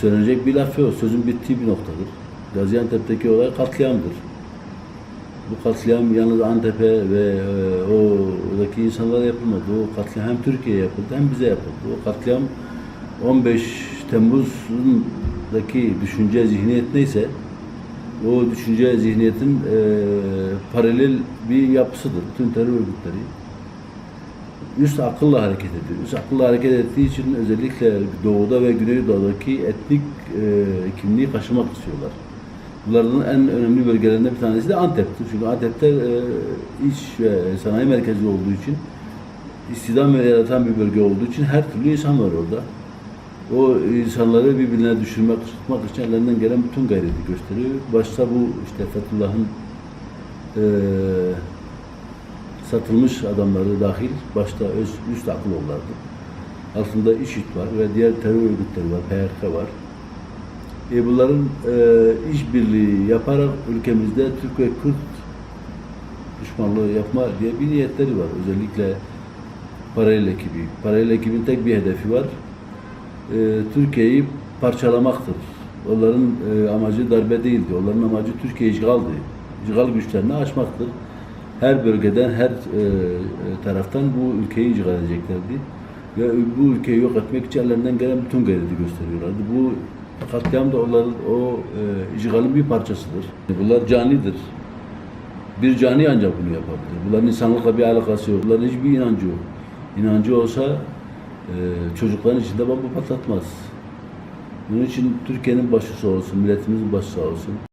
Söylenecek bir laf yok. Sözün bittiği bir noktadır. Gaziantep'teki olay katliamdır. Bu katliam yalnız Antep'e ve e, oradaki insanlara yapılmadı. O katliam hem Türkiye'ye yapıldı hem bize yapıldı. O katliam 15 Temmuz'daki düşünce zihniyet neyse o düşünce zihniyetin e, paralel bir yapısıdır. Bütün terör örgütleri üst akılla hareket ediyor. Üst akılla hareket ettiği için özellikle doğuda ve güneydoğudaki etnik e, kimliği kaşımak istiyorlar. Bunların en önemli bölgelerinden bir tanesi de Antep'tir. Çünkü Antep'te e, iş ve sanayi merkezi olduğu için istihdam yaratan bir bölge olduğu için her türlü insan var orada. O insanları birbirine düşürmek, tutmak için ellerinden gelen bütün gayreti gösteriyor. Başta bu işte Fethullah'ın e, satılmış adamları dahil başta öz, üst akıl onlardı. Altında IŞİD var ve diğer terör örgütleri var, PKK var. E bunların e, işbirliği yaparak ülkemizde Türk ve Kürt düşmanlığı yapma diye bir niyetleri var. Özellikle paralel ekibi. Paralel ekibin tek bir hedefi var. E, Türkiye'yi parçalamaktır. Onların e, amacı darbe değildi. Onların amacı Türkiye işgaldi. İşgal güçlerini aşmaktır. Her bölgeden, her e, e, taraftan bu ülkeyi işgal edeceklerdi. Ve bu ülkeyi yok etmek için ellerinden gelen bütün gayreti gösteriyorlardı. Bu katliam da onların o e, işgalin bir parçasıdır. Bunlar canidir. Bir cani ancak bunu yapabilir. Bunların insanlıkla bir alakası yok. Bunların hiçbir inancı yok. İnancı olsa e, çocukların içinde bomba patlatmaz. Bunun için Türkiye'nin başı sağ olsun, milletimizin başı sağ olsun.